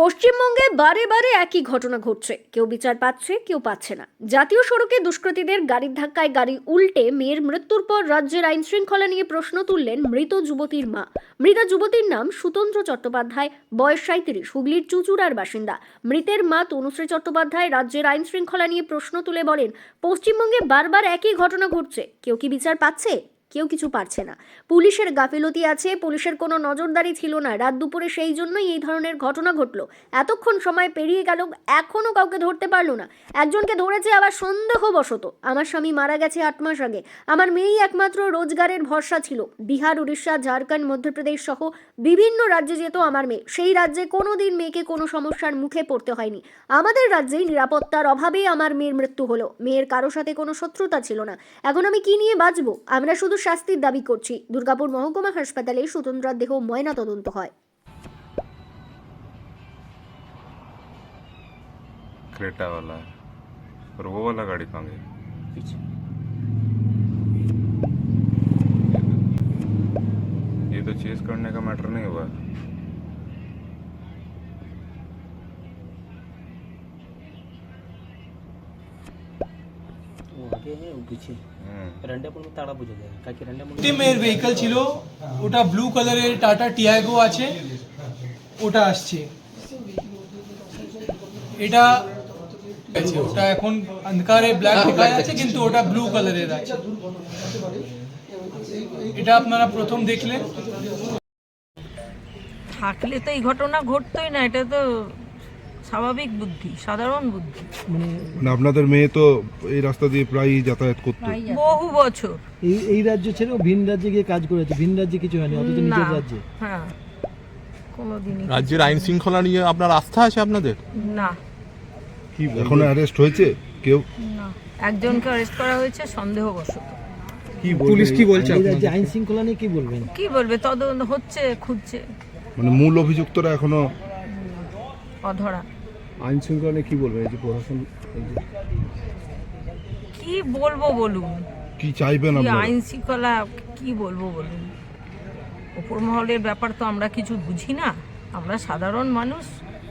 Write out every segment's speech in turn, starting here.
পশ্চিমবঙ্গে বারে বারে একই ঘটনা ঘটছে। কেউ বিচার পাচ্ছে, কেউ পাচ্ছে না। জাতীয় সড়কে দুষ্কৃতীদের গাড়ির ধাক্কায় গাড়ি উল্টে মেয়ের মৃত্যুর পর রাজ্যের আইন শৃঙ্খলা নিয়ে প্রশ্ন তুললেন মৃত যুবতীর মা। মৃতা যুবতীর নাম সুতন্ত্র চট্টোপাধ্যায়, বয়স সাঁত্রিশ হুগলির চুচুড়ার বাসিন্দা। মৃতের মা তনুশ্রী চট্টোপাধ্যায় রাজ্যের আইন শৃঙ্খলা নিয়ে প্রশ্ন তুলে বলেন, পশ্চিমবঙ্গে বারবার একই ঘটনা ঘটছে। কেউ কি বিচার পাচ্ছে? কেউ কিছু পারছে না। পুলিশের গাফিলতি আছে, পুলিশের কোনো নজরদারি ছিল না। রাত দুপুরে সেই জন্যই এই ধরনের ঘটনা ঘটলো। এতক্ষণ সময় পেরিয়ে গেল এখনও কাউকে ধরতে পারল না। একজনকে ধরেছে আবার সন্দেহবশত। আমার স্বামী মারা গেছে আট মাস আগে। আমার মেয়েই একমাত্র রোজগারের ভরসা ছিল। বিহার, উড়িষ্যা, ঝাড়খণ্ড, মধ্যপ্রদেশ সহ বিভিন্ন রাজ্যে যেত আমার মেয়ে। সেই রাজ্যে কোনো দিন মেয়েকে কোনো সমস্যার মুখে পড়তে হয়নি। আমাদের রাজ্যেই নিরাপত্তার অভাবেই আমার মেয়ের মৃত্যু হলো। মেয়ের কারও সাথে কোনো শত্রুতা ছিল না। এখন আমি কি নিয়ে বাঁচবো? আমরা শুধু শাস্তির দাবি করছি দুর্গাপুর মহকুমা হাসপাতালে সুতন্ত্রার দেহ ময়না তদন্ত হয় क्रेटा वाला है और वो वाला गाड़ी कहाँ गई पीछे ये तो चेस करने का मैटर नहीं हुआ আগে ও পিছে রেন্ডাপুর তাড়া বুঝে যায় কাকি রেন্ডাপুর টিমের ভেহিকল ছিল ওটা ব্লু কালারের টাটা টিয়াগো আছে ওটা আসছে। এটা ওটা এখন অন্ধকারে ব্ল্যাক দেখায় আছে কিন্তু ওটা ব্লু কালারের আছে। এটা আপনারা প্রথম দেখলেন। থাকলে তো এই ঘটনা ঘটতোই না এটা তো স্বাভাবিক বুদ্ধি সাধারণ বুদ্ধি। মানে আপনাদের মেয়ে তো এই রাস্তা দিয়ে প্রায়ই যাতায়াত করতো। বহু বছর। এই এই রাজ্য ছেড়েও ভিন রাজ্যে গিয়ে কাজ করেছে। ভিন রাজ্যে কিছু হয়নি অথচ নিজের রাজ্যে। হ্যাঁ। কোনোদিনই। রাজ্যের আইন শৃঙ্খলা নিয়ে আপনার আস্থা আছে আপনাদের? না। কি এখনও অ্যারেস্ট হয়েছে? কেউ? না। একজনকে অ্যারেস্ট করা হয়েছে সন্দেহবশত। কি পুলিশ কি বলছে এই রাজ্যে আইন শৃঙ্খলা নিয়ে কি বলবেন? কি বলবে? তদন্ত হচ্ছে খুঁজছে। মানে মূল অভিযুক্তরা এখনও অধরা। আইন শৃঙ্খলা নিয়ে কি বলবেন এই যে প্রশাসন কি বলব বলুন? কি চাইবেন কি আইন শৃঙ্খলা কি বলব বলুন? ওপর মহলের ব্যাপার তো আমরা কিছু বুঝি না। আমরা সাধারণ মানুষ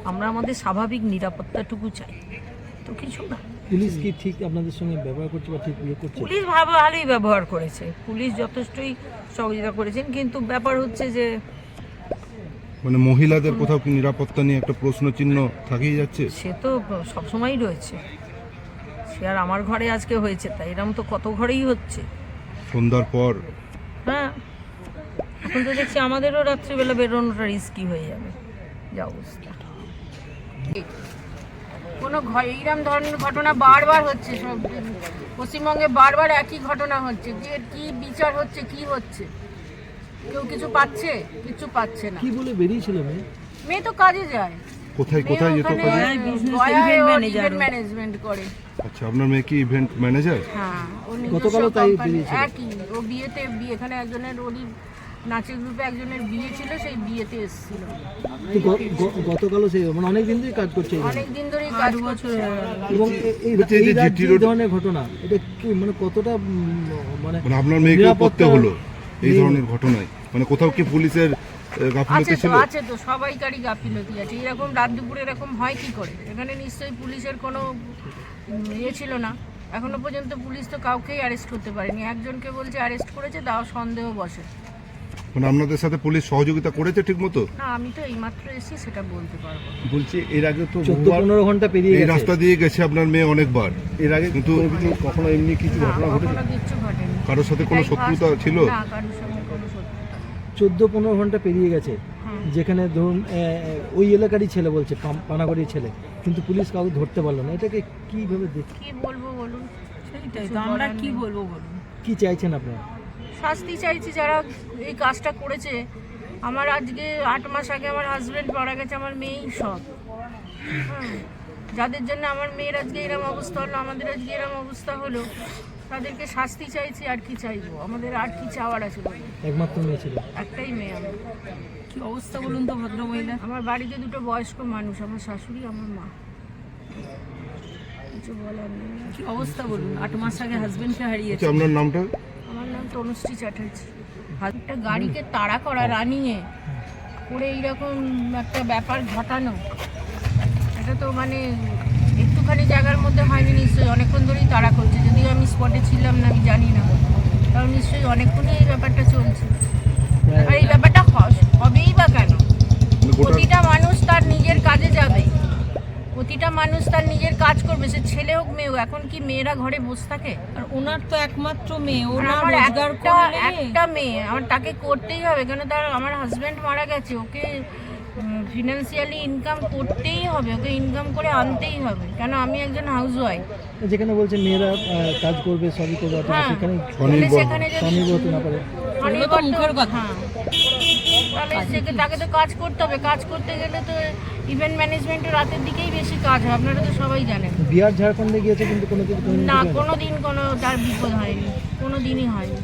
আমরা আমাদের স্বাভাবিক নিরাপত্তাটুকু চাই। তো কিছু না। পুলিশ কি ঠিক আপনাদের সঙ্গে ব্যবহার করছে বা ঠিক ইয়ে করছে? পুলিশ ভালো ভালোই ব্যবহার করেছে। পুলিশ যথেষ্টই সহযোগিতা করেছেন কিন্তু ব্যাপার হচ্ছে যে মানে মহিলাদের কোথাও কি নিরাপত্তা নিয়ে একটা প্রশ্ন চিহ্ন থাকেই যাচ্ছে? সে তো সবসময়ই রয়েছে। সে আর আমার ঘরে আজকে হয়েছে তাই এরকম তো কত ঘরেই হচ্ছে। সন্ধ্যার পর? হ্যাঁ এখন তো দেখছি আমাদেরও রাত্রিবেলা বেরোনোটা রিস্কি হয়ে যাবে। যা অবস্থা। কোনো এইরকম ধরনের ঘটনা বারবার হচ্ছে সব। পশ্চিমবঙ্গে বারবার একই ঘটনা হচ্ছে। যে কি বিচার হচ্ছে কি হচ্ছে? কেউ কিছু পাচ্ছে কিছু পাচ্ছে না। কি বলে বেরিয়েছিল মেয়ে? মেয়ে তো কাজে যায়। কোথায় কোথায় যেত কাজে? ও। ম্যানেজমেন্ট করে। আচ্ছা আপনার মেয়ে কি ইভেন্ট ম্যানেজার হ্যাঁ গতকালও তাই বেরিয়েছিল? একই ও বিয়েতে বিয়ে এখানে একজনের ওরই নাচের গ্রুপে একজনের বিয়ে ছিল সেই বিয়েতে এসেছিল। গতকালও সেই মানে অনেক দিন ধরেই কাজ করছে অনেক দিন ধরেই কাজ করছে। এবং এই ধরনের ঘটনা এটা কি মানে কতটা মানে মানে আপনার মেয়েকে নিরাপত্তা করতে হলো। এই ধরনের ঘটনায়। মানে কোথাও কি পুলিশের আছে গাফিলতি তো ছিল? আছে তো সবাইকারই গাফিলতি আছে। এরকম রাত দুপুরে এরকম হয় কি করে? এখানে নিশ্চয়ই পুলিশের কোনো ইয়ে ছিল না। এখনও পর্যন্ত পুলিশ তো কাউকেই অ্যারেস্ট করতে পারেনি। একজনকে বলছে অ্যারেস্ট করেছে তাও সন্দেহ বসে। মানে আপনাদের সাথে পুলিশ সহযোগিতা করেছে ঠিক মতো না আমি তো এইমাত্র এসেছি সেটা বলতে পারব না। বলছি এর আগে তো চোদ্দ পনেরো ঘণ্টা পেরিয়ে এই রাস্তা দিয়ে গেছে আপনার মেয়ে অনেকবার। এর আগে কিন্তু কখনো এমনি কিছু না কখনো কিচ্ছু ঘটেনি। কারোর সাথে কোনো শত্রুতা ছিল? না কারোর সঙ্গে কোনো শত্রুতা। চোদ্দ পনেরো ঘণ্টা পেরিয়ে গেছে। হ্যাঁ। যেখানে ধরুন ওই এলাকারই ছেলে বলছে পানাগড়ির ছেলে। কিন্তু পুলিশ কাউকে ধরতে পারল না। এটাকে কীভাবে দেখ কি বলব বলুন? সেইটাই তো আমরা কি বলব বলুন? কি চাইছেন আপনারা? শাস্তি চাইছি যারা এই কাজটা করেছে। আমার আজকে আট মাস আগে আমার হাজবেন্ড মারা গেছে আমার মেয়েই সব হ্যাঁ। যাদের জন্য আমার মেয়ের আজকে এরম অবস্থা হলো আমাদের আজকে এরম অবস্থা হলো। তাদেরকে শাস্তি চাইছি আর কি চাইব? আমাদের আর কি চাওয়ার আছে? একমাত্র মেয়ে ছিল। একটাই মেয়ে আমার। কি অবস্থা বলুন তো ভদ্রমহিলা? আমার বাড়িতে দুটো বয়স্ক মানুষ আমার শাশুড়ি আমার মা। কিছু বলার নেই। কি অবস্থা বলুন? আট মাস আগে হাজবেন্ডকে হারিয়েছে। আচ্ছা আপনার নামটা? আমার নাম তনুশ্রী চ্যাটার্জি। একটা গাড়িকে তাড়া করা রানিয়ে করে এইরকম একটা ব্যাপার ঘটানো। এটা তো মানে একটুখানি জায়গার মধ্যে হয়নি নিশ্চয়ই অনেকক্ষণ ধরেই তাড়া করছে। যদিও আমি স্পটে ছিলাম না আমি জানি না। কারণ নিশ্চয়ই অনেকক্ষণই এই ব্যাপারটা চলছে। আর এই ব্যাপারটা হবেই বা কেন? প্রতিটা মানুষ তার নিজের কাজে যাবে। প্রতিটা মানুষ তার নিজের কাজ করবে সে ছেলে হোক মেয়ে হোক এখন কি মেয়েরা ঘরে বসে থাকে? আর ওনার তো একমাত্র মেয়ে ওনার রোজগার একটা মেয়ে আমার তাকে করতেই হবে কেন তার আমার হাজব্যান্ড মারা গেছে ওকে ফিনান্সিয়ালি ইনকাম করতেই হবে ওকে ইনকাম করে আনতেই হবে। কেন? আমি একজন হাউস ওয়াইফ যেখানে বলছে মেয়েরা কাজ করবে সবই করবে হ্যাঁ। সেখানে স্বনির্ভর হতে না পারে। মুখের কথা। হ্যাঁ। তাহলে সেকে তাকে তো কাজ করতে হবে। কাজ করতে গেলে তো ইভেন্ট ম্যানেজমেন্টের রাতের দিকেই বেশি কাজ হয়। আপনারা তো সবাই জানেন। বিহার ঝাড়খণ্ডে গিয়েছে কিন্তু কোনো না কোনো দিন কোনো তার বিপদ হয়নি। কোনো দিনই হয়নি।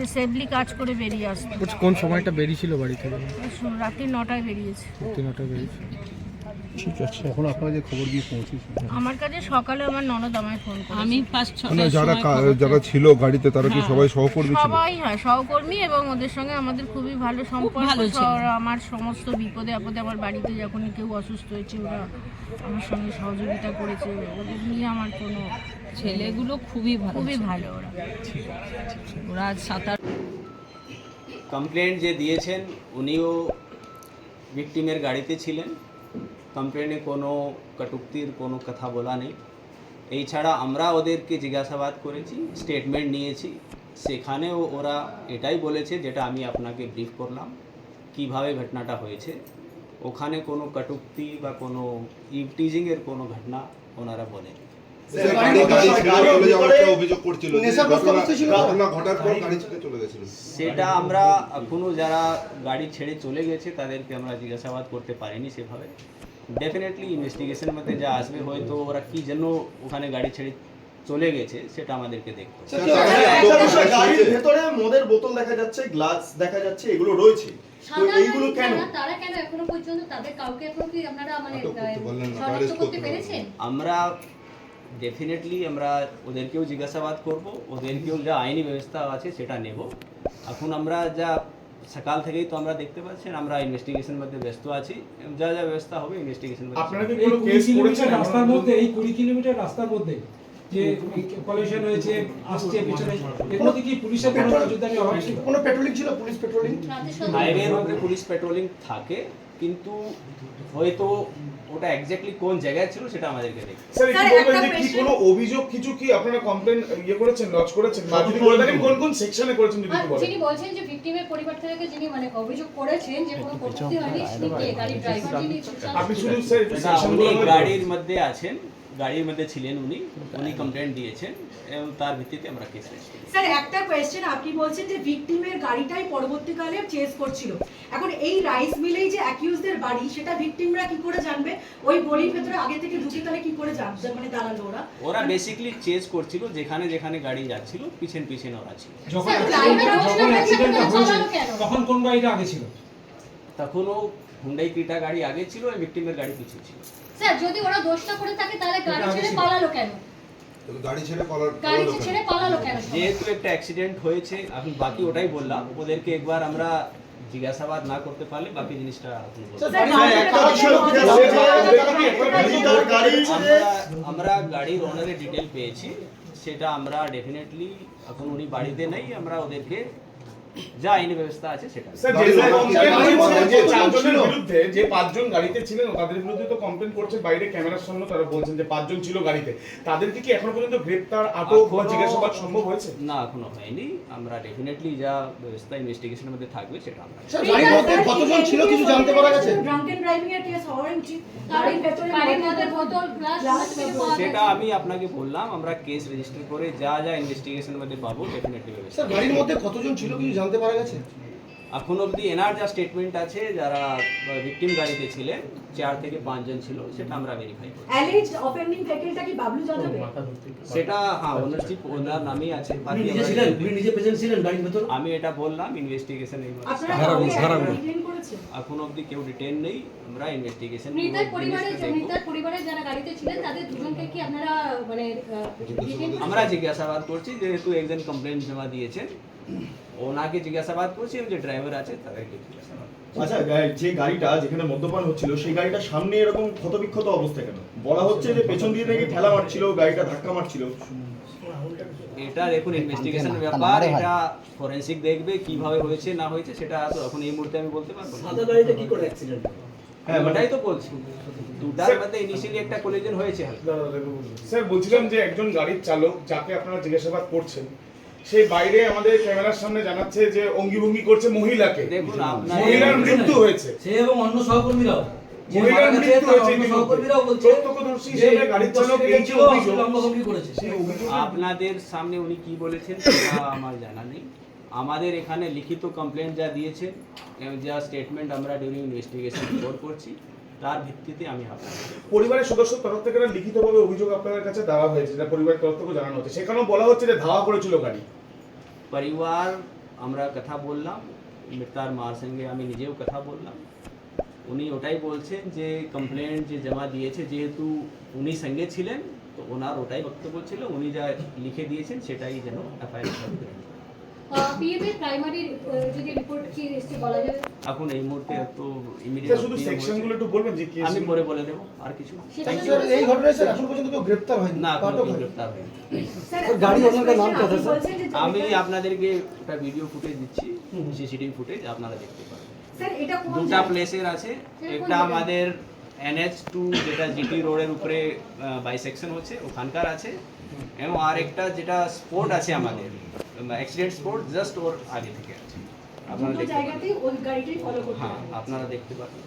সে সেফলি কাজ করে বেরিয়ে আসতো। কোন সময়টা বেরিয়েছিল বাড়ি থেকে? রাত্রি নটায় বেরিয়েছে। তিনটা বেরিয়েছে। ঠিক আছে এখন আপনারা যে খবর দিয়ে পৌঁছেছেন। আমার কাছে সকালে আমার ননদ আমায় ফোন করে আমি মানে যারা যারা ছিল গাড়িতে তারা কি সবাই সহকর্মী ছিল? সবাই হয় সহকর্মী এবং ওদের সঙ্গে আমাদের খুবই ভালো সম্পর্ক। আমার সমস্ত বিপদে আপদে আমার বাড়িতে যখন কেউ অসুস্থ হয়েছে ওরা আমার সঙ্গে সহযোগিতা করেছে ওদের নিয়ে আমার কোনো ছেলেগুলো খুবই ভালো খুবই ভালো ওরা। ওরা সাঁতার কমপ্লেন্ট যে দিয়েছেন উনিও ভিকটিমের গাড়িতে ছিলেন। কমপ্লেনে কোনো কটুক্তির কোনো কথা বলা নেই। এই ছাড়া আমরা ওদেরকে জিজ্ঞাসাবাদ করেছি স্টেটমেন্ট নিয়েছি। সেখানেও ওরা এটাই বলেছে যেটা আমি আপনাকে ব্রিফ করলাম কীভাবে ঘটনাটা হয়েছে। ওখানে কোনো কটুক্তি বা কোনো ইভটিজিং এর কোনো ঘটনা ওনারা বলেন। সেটা। আমরা এখনও যারা গাড়ি ছেড়ে চলে গেছে তাদেরকে আমরা জিজ্ঞাসাবাদ করতে পারিনি সেভাবে। ডেফিনেটলি ইনভেস্টিগেশনের মধ্যে যা আসবে হয়তো ওরা কি জন্য ওখানে গাড়ি ছেড়ে চলে গেছে সেটা আমাদেরকে দেখতে হবে। গাড়ির ভেতরে মদের বোতল দেখা যাচ্ছে গ্লাস দেখা যাচ্ছে এগুলো রয়েছে। তো এইগুলো কেন? তারা কেন এখনও পর্যন্ত তাদের কাউকে এখনও কি আপনারা মানে শনাক্ত করতে পেরেছেন? আমরা ডেফিনেটলি আমরা ওদেরকেও জিজ্ঞাসাবাদ করব ওদেরকেও যা আইনি ব্যবস্থা আছে সেটা নেব। এখন আমরা যা সকাল থেকেই তো আমরা দেখতে পাচ্ছেন আমরা ইনভেস্টিগেশন মধ্যে ব্যস্ত আছি। যা যা ব্যবস্থা হবে ইনভেস্টিগেশন আপনারা কি কোনো কেস করেছেন রাস্তার মধ্যে এই কুড়ি কিলোমিটার রাস্তার মধ্যে? যে পলিউশন হয়েছে আসছে পেছনে। মধ্যে কি পুলিশের কোনো নজরদারি অভাব কোনো পেট্রোলিং ছিল? Police patrolling? হাইওয়ের উপরে পুলিশ পেট্রোলিং থাকে কিন্তু হয়তো ওটা এক্স্যাক্টলি কোন জায়গায় ছিল সেটা আমাদেরকে দেখতে স্যার কি বলবেন যে কি কোনো অভিযোগ কিছু কি আপনারা কমপ্লেন ইয়ে করেছেন লজ করেছেন? বা যদি করে থাকেন কোন কোন সেকশনে করেছেন যদি বলেন। যিনি বলছেন যে ভিকটিমের পরিবার থেকে যিনি মানে অভিযোগ করেছেন যে কোনো কটূক্তি হয়নি তিনি কে গাড়ির ড্রাইভার যিনি আপনি শুধু স্যার একটু সেকশনগুলো গাড়ির মধ্যে আছেন। গাড়ির মধ্যে ছিলেন উনি উনি কমপ্লেন্ট দিয়েছেন এবং তার ভিত্তিতে আমরা কেস রেজিস্টার করেছি। স্যার একটা কোয়েশ্চেন আপনি বলছেন যে ভিকটিমের গাড়িটাই পরবর্তীকালে চেস করছিল। এখন এই রাইস মিলেই যে অ্যাকিউজদের বাড়ি সেটা ভিকটিমরা কি করে জানবে? ওই গলির ভেতরে আগে থেকে ঢুকে তাহলে কি করে জানবে মানে দাঁড়াল ওরা? ওরা বেসিক্যালি চেজ করছিল যেখানে যেখানে গাড়ি যাচ্ছিল পিছন পিছন ওরা ছিল। যখন অ্যাক্সিডেন্টটা হয়েছে তখন কোন গাড়িটা আগে ছিল? তখনও হুন্ডাই ক্রিটা গাড়ি আগে ছিল আর ভিক্টিমের গাড়ি পিছিয়ে ছিল। স্যার যদি ওরা দোষটা করে থাকে তাহলে গাড়ি ছেড়ে পালালো কেন? গাড়ি ছেড়ে পালার গাড়ি ছেড়ে পালালো কেন? যেহেতু একটা অ্যাক্সিডেন্ট হয়েছে আমি বাকি ওটাই বললাম। ওদেরকে একবার আমরা জিজ্ঞাসাবাদ না করতে পারলে বাকি জিনিসটা আমরা গাড়ির ওনারের ডিটেল পেয়েছি। সেটা আমরা ডেফিনেটলি এখন উনি বাড়িতে নেই আমরা ওদেরকে যা আইনি ব্যবস্থা আছে সেটা। বিরুদ্ধে যে পাঁচজন গাড়িতে ছিলেন তাদের বিরুদ্ধে তো কমপ্লেন করছে বাইরে ক্যামেরার সামনে তারা বলছেন যে পাঁচজন ছিল গাড়িতে। তাদেরকে কি এখনও পর্যন্ত গ্রেপ্তার আটক বা জিজ্ঞাসাবাদ সম্ভব হয়েছে? না এখনও হয়নি। আমরা ডেফিনেটলি যা ব্যবস্থা ইনভেস্টিগেশনের মধ্যে থাকবে সেটা আমরা গাড়ির মধ্যে কতজন ছিল কিছু জানতে পারা গেছে? ড্রাঙ্কেন ড্রাইভিং এর কেস হওয়া উচিত। সেটা আমি আপনাকে বললাম আমরা কেস রেজিস্টার করে যা যা ইনভেস্টিগেশনের মধ্যে পাবো ডেফিনেটলি ব্যবস্থা। গাড়ির মধ্যে কতজন ছিল কিছু জানতে পারা গেছে? এখন অবধি এনার যা স্টেটমেন্ট আছে যারা ভিকটিম গাড়িতে ছিলেন চার থেকে পাঁচজন ছিল সেটা আমরা ভেরিফাই করি। অ্যালিজড অফেন্ডিং ভেহিকলটা কি বাবলু যাদব সেটা হ্যাঁ ওনারশিপ ওনার নামই আছে বাকি নিজে ছিলেন? উনি নিজে প্রেজেন্ট ছিলেন গাড়ির ভেতর? আমি এটা বললাম ইনভেস্টিগেশন আপনারা ডিটেইন করেছেন? এখন অবধি কেউ ডিটেন নেই আমরা ইনভেস্টিগেশন মৃতের পরিবারের মৃতের পরিবারের যারা গাড়িতে ছিলেন তাদের দুজনকে কি আপনারা মানে আমরা জিজ্ঞাসাবাদ করছি যেহেতু একজন কমপ্লেন জমা দিয়েছেন ওনাকে জিজ্ঞাসাবাদ করছি যে ড্রাইভার আছে তাদেরকে জিজ্ঞাসাবাদ আচ্ছা যে গাড়িটা যেখানে মদ্যপান হচ্ছিল সেই গাড়িটা সামনে এরকম ক্ষতবিক্ষত অবস্থা কেন? বলা হচ্ছে যে পেছন দিয়ে নাকি ঠেলা মারছিল গাড়িটা ধাক্কা মারছিল। এটা দেখুন ইনভেস্টিগেশন ব্যাপার এটা ফরেন্সিক দেখবে কীভাবে হয়েছে না হয়েছে সেটা তো এখন এই মুহূর্তে আমি বলতে পারব না। গাড়িটা কি করে অ্যাক্সিডেন্ট হ্যাঁ ওটাই তো বলছি। দুটার মধ্যে ইনিশিয়ালি একটা কোলিজন হয়েছে। স্যার বলছিলাম যে একজন গাড়ির চালক যাকে আপনারা জিজ্ঞাসাবাদ করছেন সে বাইরে আমাদের ক্যামেরার সামনে জানাচ্ছে যে অঙ্গিভঙ্গি করছে মহিলাকে। মহিলার মৃত্যু হয়েছে। সে এবং অন্য সহকর্মীরাও। মহিলার মৃত্যু হয়েছে প্রত্যক্ষদর্শী হিসেবে গাড়ির চালক এই যে অভিযোগ করেছে আপনাদের সামনে উনি কি বলেছেন আমার জানা নেই। আমাদের এখানে লিখিত কমপ্লেন যা দিয়েছেন এবং যা স্টেটমেন্ট আমরা ডিউরিং ইনভেস্টিগেশন রিপোর্ট করছি। তার ভিত্তিতে আমি পরিবারের সদস্য তরফ থেকে লিখিতভাবে অভিযোগ আপনাদের কাছে দেওয়া হয়েছে যেটা পরিবারের তরফ থেকে জানানো হচ্ছে। সেখানেও বলা হচ্ছে যে ধাওয়া করেছিল গাড়ি। পরিবার আমরা কথা বললাম মৃতার মার সঙ্গে আমি নিজেও কথা বললাম। উনি ওটাই বলছেন যে কমপ্লেন যে জমা দিয়েছে যেহেতু উনি সঙ্গে ছিলেন তো ওনার ওটাই বক্তব্য ছিল উনি যা লিখে দিয়েছেন সেটাই যেন এফআইআর পিএমের প্রাইমারি যদি রিপোর্ট কি এসছে বলা যাবে এখন এই মুহূর্তে তো ইমিডিয়েট শুধু সেকশনগুলো একটু বলবেন যে কি আমি পরে বলে দেবো আর কিছু সেটা Thank তো you. এই ঘটনায় স্যার এখন পর্যন্ত কেউ গ্রেপ্তার হয়নি না কোনো আটক হয়নি। স্যার গাড়ি ওনার নাম আপনি স্যার? আমি আপনাদেরকে একটা ভিডিও ফুটেজ দিচ্ছি সিসিটিভি ফুটেজ আপনারা দেখতে পাবেন। স্যার এটা কোন দুটা প্লেসের আছে একটা আমাদের এনএচ টু যেটা জিটি রোডের উপরে বাইসেকশন হচ্ছে ওখানকার আছে এবং আর একটা যেটা স্পোর্ট আছে আমাদের অ্যাক্সিডেন্ট স্পোর্ট জাস্ট ওর আগে থেকে আছে। আপনারা দেখতে করতে হ্যাঁ আপনারা দেখতে পারেন।